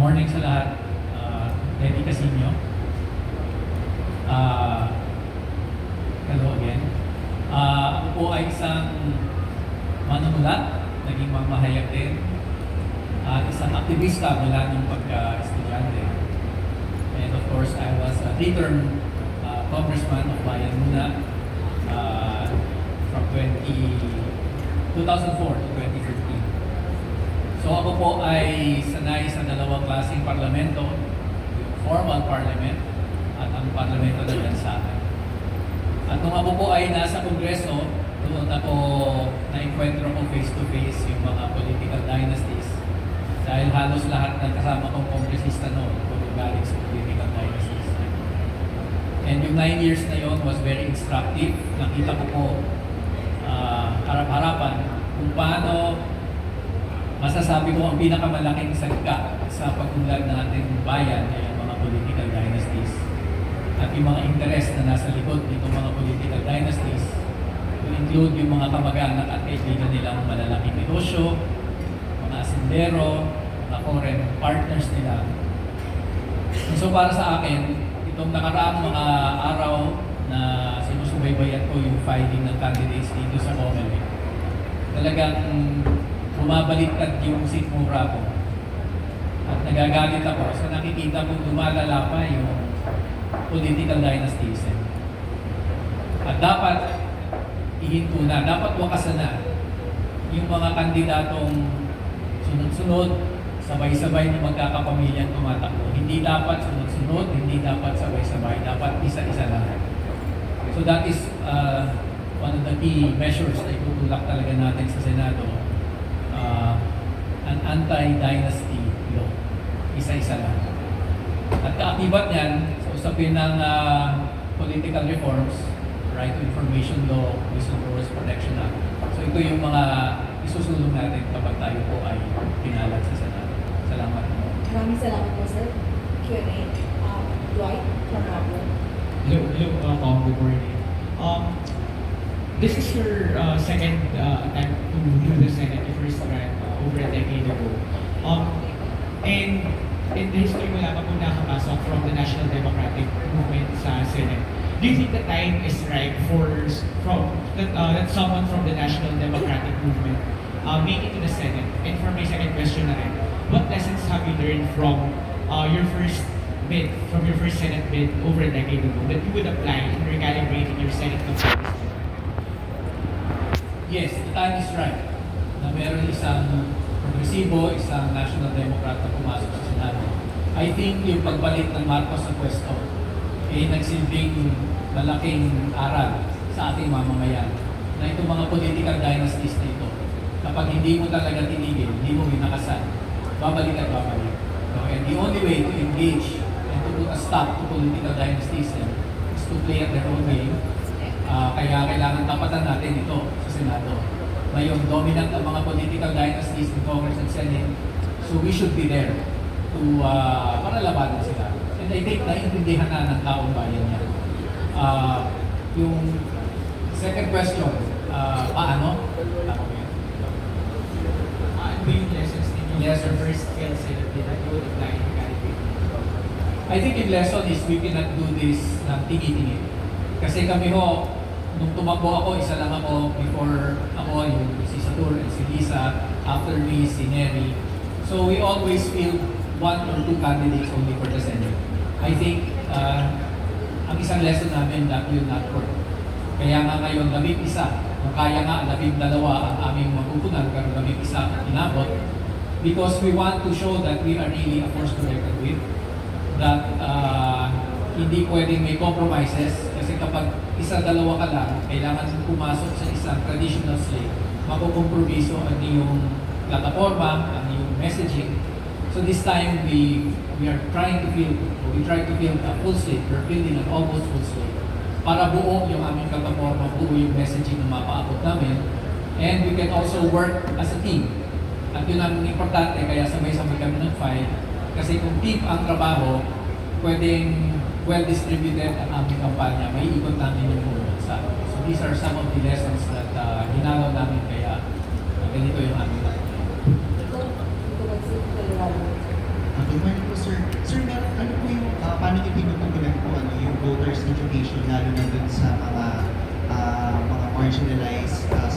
morning sa lahat. Uh, Eddie Casino. Uh, hello again. Uh, ako po ay isang manunulat, naging mamahayag din. At isang aktivista mula nung pagka-estudyante. And of course, I was a three-term uh, congressman of Bayan Muna uh, from 20, 2004 to 2015. So ako po ay sanay sa dalawang klaseng parlamento, yung formal parliament at ang parlamento ng bansa. At nung ako po ay nasa kongreso, doon ako na-encuentro ko face-to-face yung mga political dynasties. Dahil halos lahat ng kasama kong kongresista noon, puro galing sa political dynasties. And yung nine years na yon was very instructive. Nakita ko po ah, harap-harapan kung paano masasabi ko ang pinakamalaking salita sa pag-unlad ng ating bayan ay ang mga political dynasties. At yung mga interes na nasa likod nitong mga political dynasties to include yung mga kamag-anak at kaibigan nilang malalaking negosyo, mga asindero, mga foreign partners nila. And so para sa akin, itong nakaraang mga araw na sinusubaybayan ko yung filing ng candidates dito sa COMELEC, talagang bumabaliktad yung sikmura ko. At nagagalit ako sa nakikita kong lumalala pa yung political dynasties. At dapat ihinto na, dapat wakasan na yung mga kandidatong sunod-sunod, sabay-sabay na magkakapamilyang tumatakbo. Hindi dapat sunod-sunod, hindi dapat sabay-sabay, dapat isa-isa lang. So that is uh, one of the key measures na itutulak talaga natin sa Senado. Uh, an anti-dynasty law. Isa-isa lang. At kaakibat niyan, sa usapin ng uh, political reforms, Right to Information Law, Whistleblowers Protection Act. So ito yung mga isusulong natin kapag tayo po ay pinalag sa Senado. Salamat po. Maraming salamat po, sir. Q&A. Um, Dwight from Pablo. Hello, hello, uh, Mom. Good morning. Um, this is your uh, second uh, attempt to do the Senate. You first ran uh, over a decade ago. Um, and in the history, wala pa po nakapasok from the National Democratic Movement sa Senate. Do you think the time is right for from that, uh, that someone from the National Democratic Movement uh, make it to the Senate? And for my second question na rin, what lessons have you learned from uh, your first bid, from your first Senate bid over a decade ago that you would apply in recalibrating your Senate campaign? Yes, the time is right na meron isang progresibo, isang National Democrat na pumasok sa Senado. I think yung pagbalik ng Marcos sa pwesto ay nagsilbing malaking aral sa ating mamamayan na itong mga political dynasties na ito, kapag hindi mo talaga tinigil, hindi mo winakasan, babalik at babalik. So, and the only way to engage and to put a stop to political dynasties is to play at their own game Ah, kaya kailangan tapatan natin ito sa Senado. Ngayon, dominant ang mga political dynasties in Congress and Senate. So we should be there to uh, para labanan sila. And I think naiintindihan na ng taong bayan yan. Ah, yung second question, ah, paano? Yan? Uh, ano yung lessons ninyo Yes, sir. first failed Senate bid that you would apply in recalibrating? I think yung lesson is we cannot do this ng tingi-tingi. Kasi kami ho, nung tumakbo ako, isa lang ako before ako, yung si Satur and si Lisa, after me, si Neri. So we always field one or two candidates only for the Senate. I think uh, ang isang lesson namin that will not work. Kaya nga ngayon, labing isa, kung kaya nga, labing dalawa ang aming mapupunan, pero labing isa ang inabot, because we want to show that we are really a force to reckon with that uh, hindi pwedeng may compromises kasi kapag isa dalawa ka lang, kailangan pumasok sa isang traditional slate, makukompromiso ang iyong plataforma, ang iyong messaging. So this time we we are trying to build, we try to build a full slate, we're building an almost full slate para buo yung aming plataforma, buo yung messaging na mapaabot namin. And we can also work as a team. At yun ang importante, kaya sabay-sabay kami ng file. Kasi kung team ang trabaho, pwedeng well distributed ang aming kampanya, may ibang namin yung buong bansa. So these are some of the lessons that uh, ginagaw namin kaya uh, ganito yung aming kampanya. Okay, meron po sir. Sir, meron, ano po yung, uh, paano nyo tinutugunan po ano, yung voters' education lalo na dun sa mga uh, mga marginalized uh,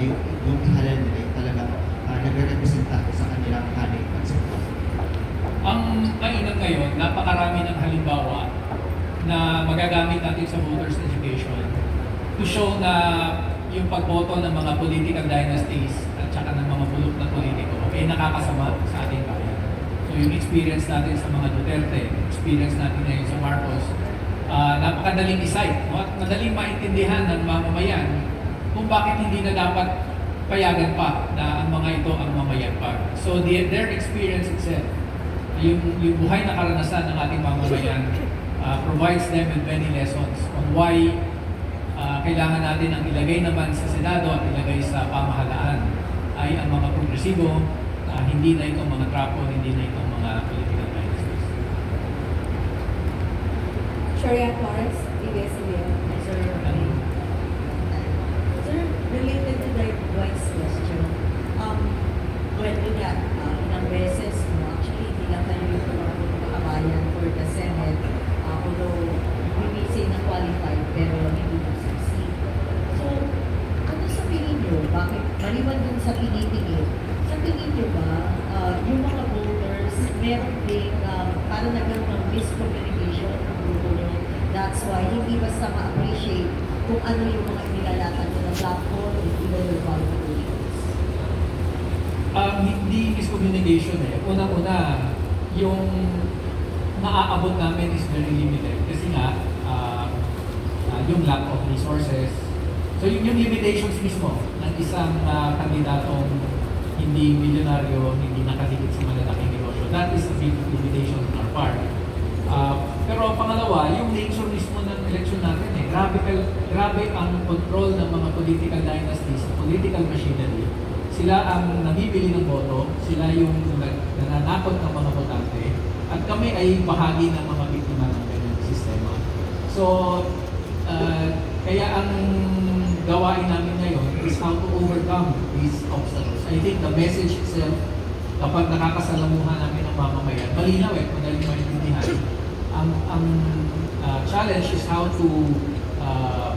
yung yung ihalal nila yung talagang uh, nagre-representa sa kanilang hanay at sector. Ang mainam ngayon, napakarami ng halimbawa na magagamit natin sa voters education to show na yung pagboto ng mga political dynasties at saka ng mga bulok na politiko ay nakakasama sa ating bayan. So yung experience natin sa mga Duterte, experience natin ngayon sa Marcos, ah, napakadaling isite no? at madaling maintindihan ng mamamayan kung bakit hindi na dapat payagan pa na ang mga ito ang mamayagpag. So the, their experience itself yung, yung buhay na karanasan ng ating mamamayan uh, provides them with many lessons on why uh, kailangan natin ang ilagay naman sa Senado at ilagay sa pamahalaan ay ang mga progresibo, uh, hindi na itong mga trapo, hindi na itong mga political dynasties. Sharia Flores, ABS-CBN. Sir, okay. Sir, related to that Dwight's question, um, well, we got, uh, ilang beses, no, actually, hindi lang tayo yung makabayan for the Senate, uh, although, we may say na qualified, pero hindi na succeed. So, ano sa tingin nyo, bakit, maliban dun sa pinipigil, sa tingin nyo ba, uh, yung mga voters, meron ding, um, parang nagkaroon ng miscommunication ng grupo nyo, That's why hindi basta ma-appreciate kung ano yung mga inilalatan nyo na platform and even your qualifications. Um, hindi miscommunication eh. Unang-una, yung naaabot namin is very limited. Kasi nga, uh, uh, yung lack of resources. So yung, yung limitations mismo ng isang uh, kandidatong hindi milyonaryo, hindi nakadikit sa malalaking negosyo, that is a big limitation on our part. Uh, pero pangalawa, yung nature mismo ng election natin eh, grabe, grabe ang control ng mga political dynasties, political machinery. Sila ang nabibili ng boto, sila yung nananakot ng mga botante, at kami ay bahagi ng mga biktima ng kanyang sistema. So, uh, kaya ang gawain namin ngayon is how to overcome these obstacles. I think the message itself, kapag nakakasalamuhan namin ang mamamayan, malinaw eh, madaling maintindihan. Ang, ang uh, challenge is how to uh,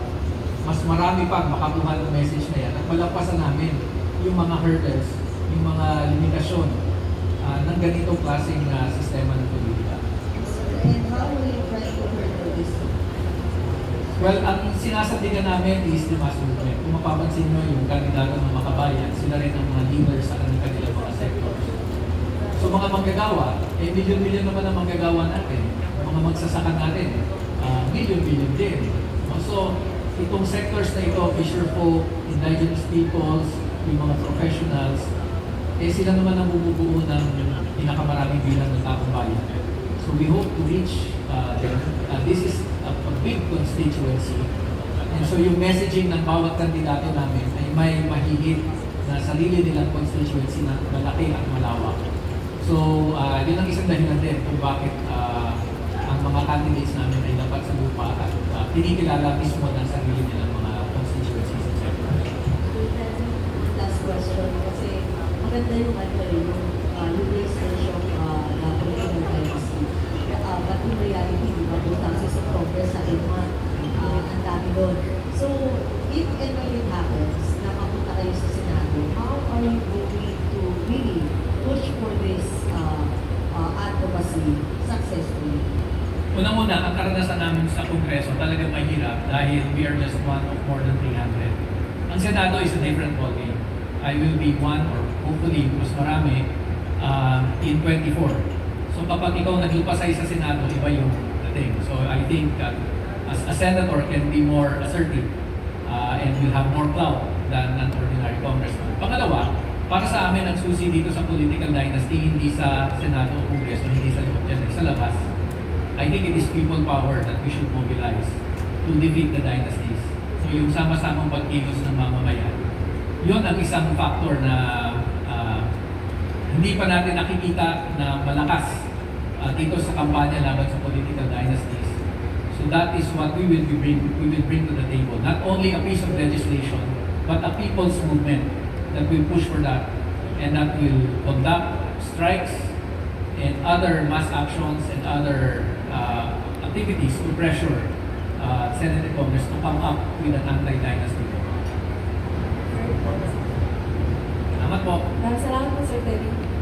mas marami pa makakuha ng message na yan at malagpasan namin yung mga hurdles, yung mga limitasyon uh, ng ganitong klaseng uh, sistema ng politika. And how will you try to hurdle this? Well, ang sinasabihan namin is the mass movement. Kung mapapansin nyo yung kandidato ng makabayan, sila rin ang mga leaders sa kanilang mga sectors. So mga manggagawa, eh milyon-milyon naman ang manggagawa natin. Mga magsasaka natin, ah, milyon-milyon din. No? So, itong sectors na ito, fisher folk, indigenous peoples, yung mga professionals, eh sila naman ang bumubuo ng pinakamaraming bilang ng taong bayan. So we hope to reach uh. Uh, this is a, a big constituency. And so yung messaging ng bawat kandidato namin ay may mahigit na sarili nilang constituency na malaki at malawak. So uh, yun ang isang dahilan din kung bakit uh, ang mga candidates namin ay dapat sa lupa at uh, kinikilala mismo ng sarili nilang mga constituencies, etc. Last question, kasi maganda yung ano yung uh, yung uh, the political dynasty. Uh, but in reality, di ba, 2000 sa progress sa INMA, uh, ang dami doon. So, if and when it happens, na mapunta kayo sa Senado, how are you going to really push for this uh, uh, advocacy successfully? Unang-una, ang karanasan namin sa Kongreso talagang mahirap dahil we are just one of more than 300. Ang Senado is a different ballgame. I will be one or hopefully mas marami uh, in 24. So kapag ikaw naglupasay sa Senado, iba yung dating. So I think that as a senator can be more assertive uh, and will have more clout than an ordinary congressman. Pangalawa, para sa amin ang susi dito sa political dynasty, hindi sa Senado o Kongreso, hindi sa loob dyan, sa labas. I think it is people power that we should mobilize to defeat the dynasties. So yung sama-samang pagkilos ng mamamayan, yun ang isang factor na hindi pa natin nakikita na malakas ah, dito sa kampanya laban sa political dynasties. So that is what we will bring, we will bring to the table. Not only a piece of legislation, but a people's movement that will push for that and that will conduct strikes and other mass actions and other uh, activities to pressure uh, Senate Congress to come up with an anti-dynasty law. Salamat po. Maraming salamat po, Sir Teddy.